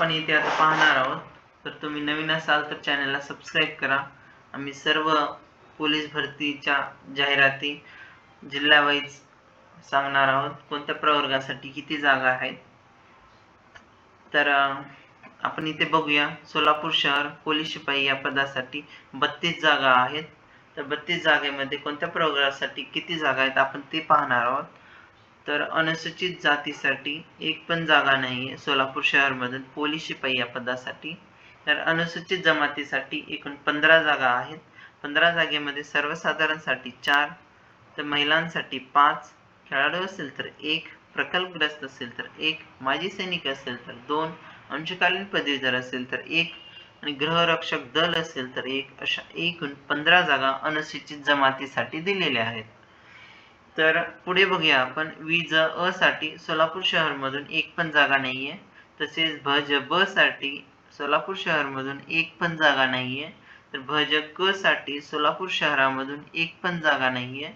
आपण इथे आता पाहणार आहोत. तर तुम्ही नवीन असाल तर चॅनलला सबस्क्राईब करा. आम्ही सर्व पोलीस भरतीच्या जाहिराती जिल्हावाईज सांगणार आहोत. कोणत्या प्रवर्गासाठी किती जागा आहेत? तर आपण इथे बघूया. सोलापूर शहर पोलीस शिपाई या पदासाठी बत्तीस जागा आहेत. तर बत्तीस जागेमध्ये कोणत्या प्रवर्गासाठी किती जागा आहेत? आपण ते पाहणार आहोत. तर अनुसूचित जातीसाठी एक पण जागा नाही आहे सोलापूर शहरमधून पोलीस शिपाई या पदासाठी. तर अनुसूचित जमातीसाठी एकूण पंधरा जागा आहेत. पंधरा जागेमध्ये सर्वसाधारणसाठी चार तर महिलांसाठी पाच खेळाडू असेल तर एक प्रकल्पग्रस्त असेल तर एक माजी सैनिक असेल तर दोन अंशकालीन पदवीधर असेल तर एक आणि गृहरक्षक दल असेल तर एक अशा एकूण पंधरा जागा अनुसूचित जमातीसाठी दिलेल्या आहेत. तर पुढे बघूया आपण. वीज अ साठी सोलापूर शहरमधून एक पण जागा नाहीये. तसेच भज ब साठी सोलापूर शहरमधून एक पण जागा नाहीये. तर भज क साठी सोलापूर शहरामधून एक पण जागा नाहीये.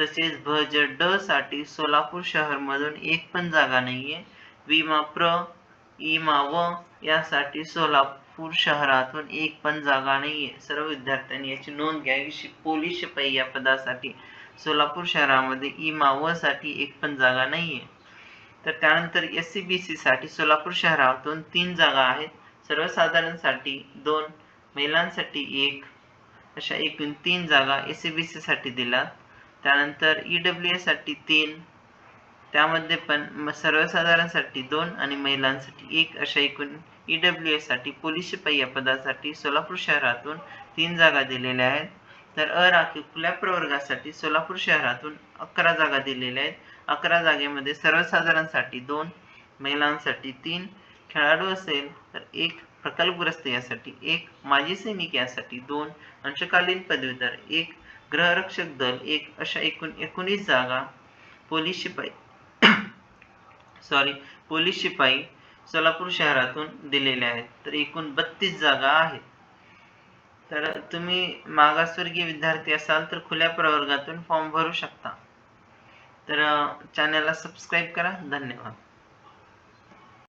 तसेच भज ड साठी सोलापूर शहरमधून एक पण जागा नाहीये. विमा प्र इमा व यासाठी सोलापूर शहरातून एक पण जागा नाहीये. सर्व विद्यार्थ्यांनी याची नोंद घ्यावी शि- पोलीस शिपाई या पदासाठी सोलापूर शहरामध्ये ई मावळसाठी एक पण जागा नाहीये. तर त्यानंतर एस सी बी सीसाठी सोलापूर शहरातून तीन जागा आहेत. सर्वसाधारणसाठी दोन महिलांसाठी एक अशा एकूण तीन जागा एस सी बी सीसाठी साठी त्यानंतर ई डब्ल्यू एसाठी तीन त्यामध्ये पण सर्वसाधारणसाठी दोन आणि महिलांसाठी एक अशा एकूण ई डब्ल्यू एसाठी साठी पोलीस शिपाई या पदासाठी सोलापूर शहरातून तीन जागा दिलेल्या आहेत. तर अ राखीव खुल्या प्रवर्गासाठी सोलापूर शहरातून अकरा जागा दिलेल्या आहेत. अकरा जागेमध्ये सर्वसाधारणसाठी दोन महिलांसाठी तीन खेळाडू असेल तर एक प्रकल्पग्रस्त यासाठी एक माजी सैनिक यासाठी दोन अंशकालीन पदवीधर एक गृहरक्षक दल एक अशा एकूण एकोणीस जागा पोलीस शिपाई सॉरी पोलीस शिपाई सोलापूर शहरातून दिलेल्या आहेत. तर एकूण बत्तीस जागा आहेत. तर तुम्ही मागासवर्गीय विद्यार्थी असाल तर खुल्या प्रवर्गातून फॉर्म भरू शकता. तर चॅनलला सबस्क्राईब करा. धन्यवाद.